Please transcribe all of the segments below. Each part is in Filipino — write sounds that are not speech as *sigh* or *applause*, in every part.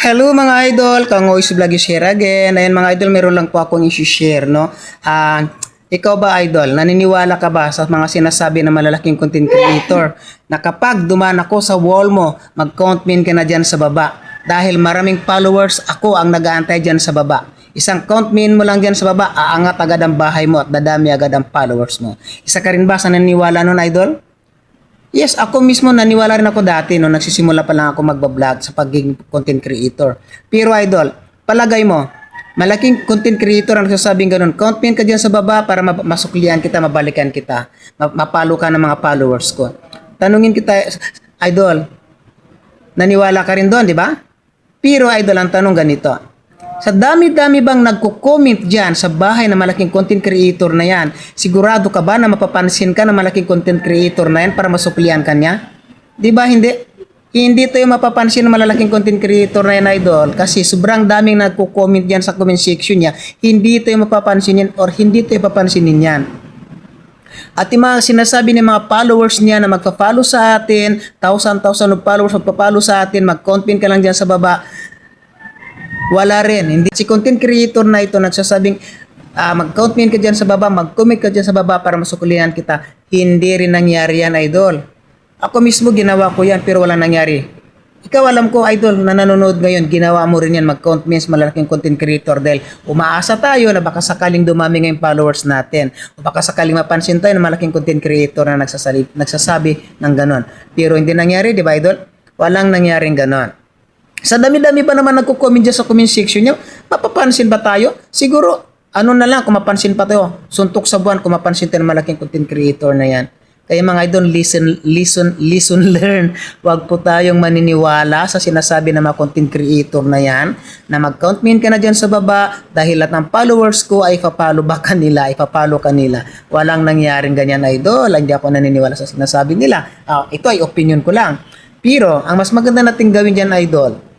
Hello mga idol, Kangoys Vlog is here again. Ayun mga idol, meron lang po akong i-share, no? Ah, ikaw ba idol, naniniwala ka ba sa mga sinasabi ng malalaking content creator na kapag dumaan ako sa wall mo, mag-count min ka na dyan sa baba dahil maraming followers, ako ang nag-aantay dyan sa baba. Isang count min mo lang dyan sa baba, aangat agad ang bahay mo at dadami agad ang followers mo. Isa ka rin ba sa naniniwala nun idol? Yes, ako mismo naniwala rin ako dati no nagsisimula pa lang ako magba-vlog sa pagiging content creator. Pero idol, palagay mo, malaking content creator ang nagsasabing ganun. Pin ka diyan sa baba para ma- masuklian kita, mabalikan kita, ma- mapalo ka ng mga followers ko. Tanungin kita, idol, naniwala ka rin doon, di ba? Pero idol, ang tanong ganito. Sa dami-dami bang nagko-comment dyan sa bahay ng malaking content creator na yan, sigurado ka ba na mapapansin ka ng malaking content creator na yan para masuklian ka niya? Di ba hindi? Hindi tayo mapapansin ng malalaking content creator na yan, idol, kasi sobrang daming nagko-comment dyan sa comment section niya, hindi tayo mapapansin yan or hindi tayo papansinin yan. At yung mga sinasabi ng mga followers niya na magpa-follow sa atin, thousand-thousand of followers magpa-follow sa atin, pin ka lang dyan sa baba, wala rin. Hindi si content creator na ito nagsasabing ah, mag-count ka dyan sa baba, mag-comment ka dyan sa baba para masukulihan kita. Hindi rin nangyari yan, idol. Ako mismo ginawa ko yan pero wala nangyari. Ikaw alam ko, idol, na nanonood ngayon, ginawa mo rin yan, mag-count sa malalaking content creator dahil umaasa tayo na baka sakaling dumami ngayong followers natin o baka sakaling mapansin tayo ng malaking content creator na nagsasali, nagsasabi ng ganon. Pero hindi nangyari, di ba, idol? Walang nangyaring ganon. Sa dami-dami pa naman nagko-comment dyan sa comment section nyo, mapapansin ba tayo? Siguro, ano na lang, kung mapansin pa tayo, suntok sa buwan, kung mapansin tayo ng malaking content creator na yan. Kaya mga idol, listen, listen, listen, *laughs* learn. Huwag po tayong maniniwala sa sinasabi ng mga content creator na yan, na mag-count min ka na dyan sa baba dahil lahat ng followers ko ay ipapalo ba kanila, ipapalo kanila. Walang nangyaring ganyan, idol. Hindi ako naniniwala sa sinasabi nila. Ah, ito ay opinion ko lang. Pero, ang mas maganda nating gawin dyan, idol,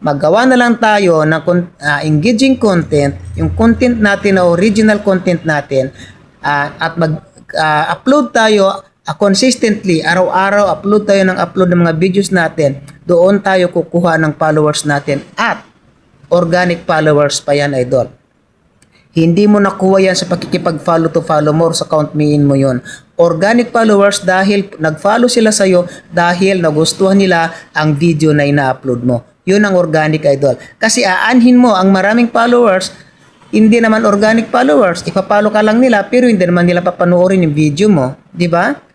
maggawa na lang tayo ng con- ah, engaging content, yung content natin na original content natin ah, at mag-upload tayo ah, consistently, araw-araw upload tayo ng upload ng mga videos natin. Doon tayo kukuha ng followers natin at organic followers pa yan, idol. Hindi mo nakuha yan sa pakikipag-follow to follow more sa count me in mo yon. Organic followers dahil nag-follow sila sa'yo dahil nagustuhan nila ang video na ina-upload mo. Yun ang organic idol. Kasi aanhin mo ang maraming followers, hindi naman organic followers. Ipapalo ka lang nila pero hindi naman nila papanoorin yung video mo. Di ba?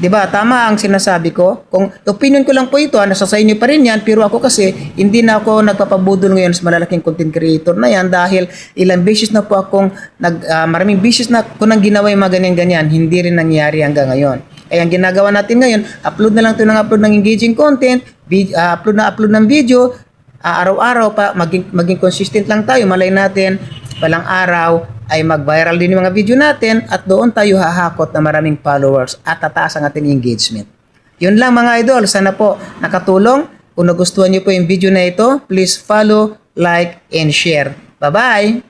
'Di ba? Tama ang sinasabi ko. Kung opinion ko lang po ito, ah, nasa sa inyo pa rin 'yan, pero ako kasi hindi na ako nagpapabudol ngayon sa malalaking content creator na 'yan dahil ilang beses na po akong nag ah, maraming beses na ko nang ginawa yung mga ganyan-ganyan, hindi rin nangyari hanggang ngayon. Kaya ang ginagawa natin ngayon, upload na lang ito ng upload ng engaging content, vid- ah, upload na upload ng video, ah, araw-araw pa, maging, maging consistent lang tayo, malay natin, palang araw ay mag-viral din yung mga video natin at doon tayo hahakot na maraming followers at tataas ang ating engagement. Yun lang mga idol, sana po nakatulong. Kung nagustuhan niyo po yung video na ito, please follow, like, and share. Bye-bye!